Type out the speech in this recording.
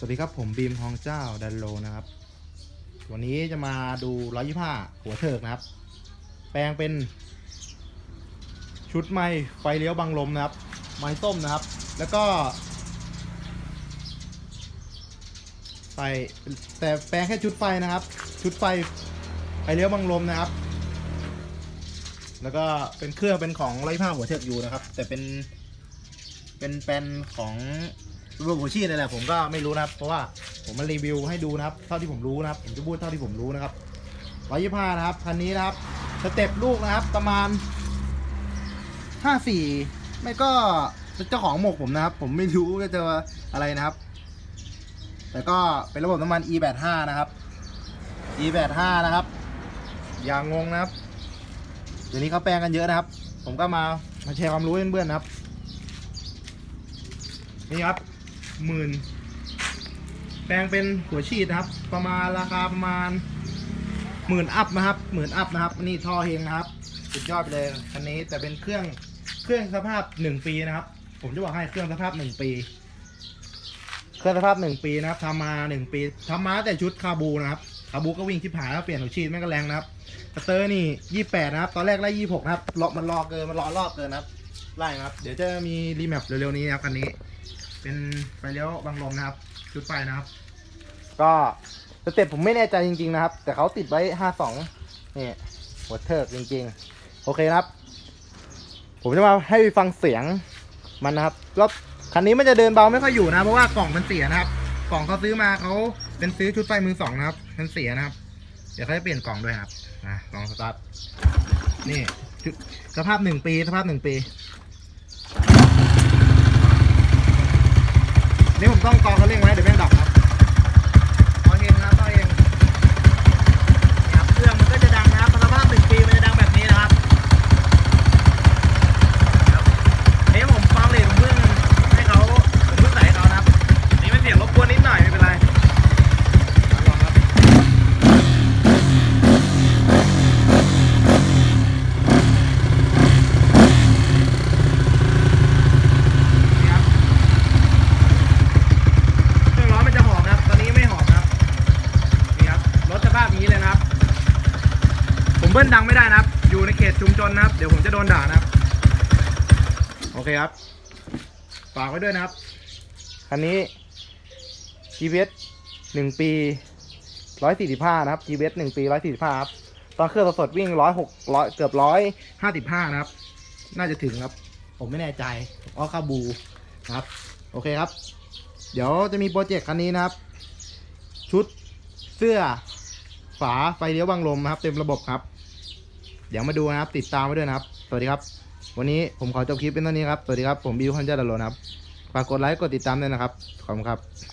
สวัสดีครับผมบีมทองเจ้าดันโลนะครับ วันนี้จะมาดู125หัวเถิกนะครับ แปลงเป็น ชุดไม้ไฟเลี้ยวบังลมนะครับ ไม้ส้มนะครับ แล้วก็ใส่แต่แปลงแค่ชุดไฟนะครับ ชุดไฟไฟเลี้ยวบังลมนะครับ แล้วก็เป็นเครื่องเป็นของ125หัวเถิกอยู่นะครับ แต่เป็นเป็นแปลนของ รูปหัวชีนี่แหละผมก็ไม่รู้นะครับ เพราะว่าผมมารีวิวให้ดูนะครับ เท่าที่ผมรู้นะครับผมจะพูดเท่าที่ผมรู้นะครับร้อยยี่ห้านะครับคันนี้นะครับสเต็ปลูกนะครับ ประมาณห้าสี่ไม่ก็เจ้าของหมกผมนะครับ ผมไม่รู้ว่าจะอะไรนะครับ แต่ก็เป็นระบบน้ำมัน e85 นะครับ e85 นะครับ อย่างงงนะครับเดี๋ยวนี้เขาแปลงกันเยอะนะครับ ผมก็มามาแชร์ความรู้ให้เพื่อนๆนะครับ นี่ครับ หมื่นแปลงเป็นหัวฉีดนะครับ ประมาณราคาประมาณหมื่นอัพนะครับหมื่นอัพนะครับนี่ท่อเฮงนะครับสุดยอดไปเลยคันนี้แต่เป็นเครื่องเครื่องสภาพหนึ่งปีนะครับ ผมจะบอกให้เครื่องสภาพหนึ่งปี เครื่องสภาพหนึ่งปีนะครับทำมาหนึ่งปีทำมาแต่ชุดคาบูนะครับคาบูก็วิ่งชิบหาแล้วเปลี่ยนหัวฉีดแม่งก็แรงนะครับสเตอร์นี่ยี่แปดนะครับ ตอนแรกไล่ยี่หกนะครับรอมันรอเกินมันรอรอบเกินนะครับไล่นะครับ เดี๋ยวจะมีรีแมปเร็วๆนี้นะครับคันนี้ เป็นไฟเลี้ยวบังลมนะครับ ชุดไฟนะครับ ก็สเต็ปผมไม่แน่ใจจริง ๆ นะครับ แต่เขาติดไว้ห้าสองนี่หัวเทิร์กจริง ๆ โอเคนะครับ ผมจะมาให้ฟังเสียงมันนะครับรถคันนี้มันจะเดินเบาไม่ค่อยอยู่นะ เพราะว่ากล่องมันเสียนะครับ กล่องเขาซื้อมาเขาเป็นซื้อชุดไฟมือสองนะครับ มันเสียนะครับ เดี๋ยวเขาจะเปลี่ยนกล่องด้วยครับนะลองสตาร์ทนี่ชุดสภาพหนึ่งปีสภาพหนึ่งปี นี่ผมต้องกองเขาเร่งไว้เดี๋ยวแม่งดับครับพอเองนะครับพอเองครับเครื่องมันก็จะดังนะครับสภาพหนึ่งปีมันจะดังแบบนี้นะครับครับนี่ผมฟังเลยผมเพิ่งให้เขาผมเพิ่งใส่ให้เขานะครับ นี่เป็นเสียงรบกวนนิดหน่อยไม่เป็นไรลองครับนี่ครับ เครื่องล้อมันจะหอบนะครับ ตอนนี้ไม่หอบนะครับ นี่ครับ รถสภาพอย่างนี้เลยนะครับ ผมเบิ้ลดังไม่ได้นะครับ อยู่ในเขตชุมชนนะครับ เดี๋ยวผมจะโดนด่านะครับ โอเคครับ ฝากไว้ด้วยนะครับ คันนี้ GVS หนึ่งปีร้อยสี่สิบห้านะครับ GVS หนึ่งปีร้อยสี่สิบห้าครับ ตอนเครื่องสดๆวิ่งร้อยหกร้อยเกือบร้อยห้าสิบห้านะครับ น่าจะถึงครับ ผมไม่แน่ใจเพราะคาบูครับ โอเคครับ เดี๋ยวจะมีโปรเจกต์คันนี้นะครับ ชุดเสื้อฝาไฟเลี้ยวบังลมนะครับ เต็มระบบครับ เดี๋ยวมาดูนะครับ ติดตามไว้ด้วยนะครับ สวัสดีครับ วันนี้ผมขอจบคลิปเป็นเท่านี้ครับ สวัสดีครับ ผมบิวคันเจาร์ดโลนะครับ ฝากกดไลค์ กดติดตามด้วยนะครับ ขอบคุณครับ